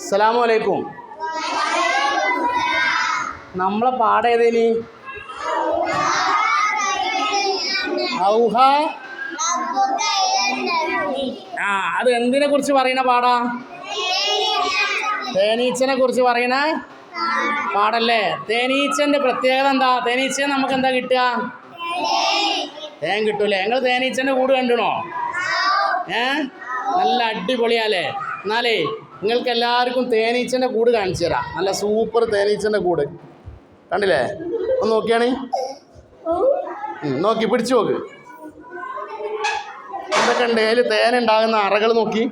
അസ്സലാമു അലൈക്കും നമ്മളെ പാടേതേനി ഔഹ. ആ അത് എന്തിനെ കുറിച്ച് പറയണ പാടാ? തേനീച്ചനെ കുറിച്ച് പറയണ പാടല്ലേ? തേനീച്ചന്റെ പ്രത്യേകത എന്താ? തേനീച്ച നമുക്ക് എന്താ കിട്ടുക? തേൻ കിട്ടൂലേ ഞങ്ങൾ തേനീച്ചന്റെ കൂട് കണ്ടണോ? ഏ? നല്ല അടിപൊളിയാലേ എന്നാലേ നിങ്ങൾക്ക് എല്ലാവർക്കും തേനീച്ചന്റെ കൂട് കാണിച്ചു തരാം. നല്ല സൂപ്പർ തേനീച്ചന്റെ കൂട്. കണ്ടില്ലേ? ഒന്ന് നോക്കിയാണ്? നോക്കി പിടിച്ചു നോക്ക്. എന്തൊക്കെ ഉണ്ട്. അതിൽ തേനുണ്ടാകുന്ന അറകൾ നോക്കി.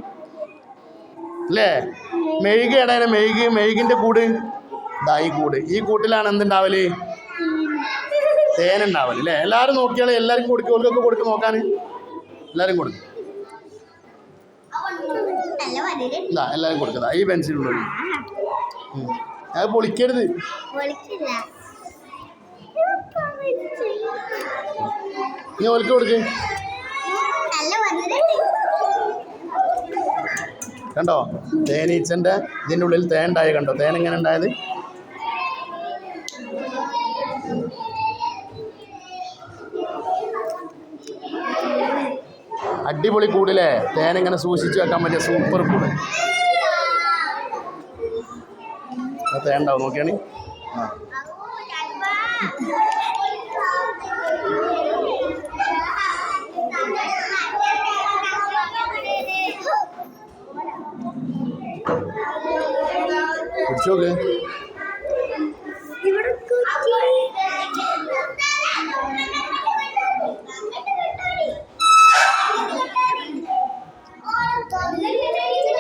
അല്ലേ? മെഴുക് ഇടയിലെ മെഴുക് മെഴുകിന്റെ കൂട്. ഇതാ ഈ കൂട്. ഈ കൂട്ടിലാണ് എന്തുണ്ടാവൽ? തേനുണ്ടാവൽ അല്ലേ? എല്ലാവരും നോക്കിയാൽ എല്ലാവർക്കും കൊടുക്കും ഓർക്കൊക്കെ കൊടുക്കും നോക്കാൻ എല്ലാവരും കൊടുക്കും. ഇതാ എല്ലാവരും കൊടുക്കുക ഈ പെൻസിലുള്ളൂ അത് പൊളിക്കരുത്. നീ ഓൽക്ക് കൊടുക്ക്. കണ്ടോ? തേനീച്ചന്റെ ഇതിന്റെ ഉള്ളിൽ തേൻ ഉണ്ടായി കണ്ടോ? തേൻ എങ്ങനെ ഉണ്ടായത്? അടിപൊളി കൂടില്ലേ? തേൻ ഇങ്ങനെ സൂക്ഷിച്ച് വെക്കാൻ പറ്റിയ സൂപ്പർ കൂട്. ഉണ്ടാവും നോക്കിയാണ്? ആ. പിടിച്ചു നോക്ക്.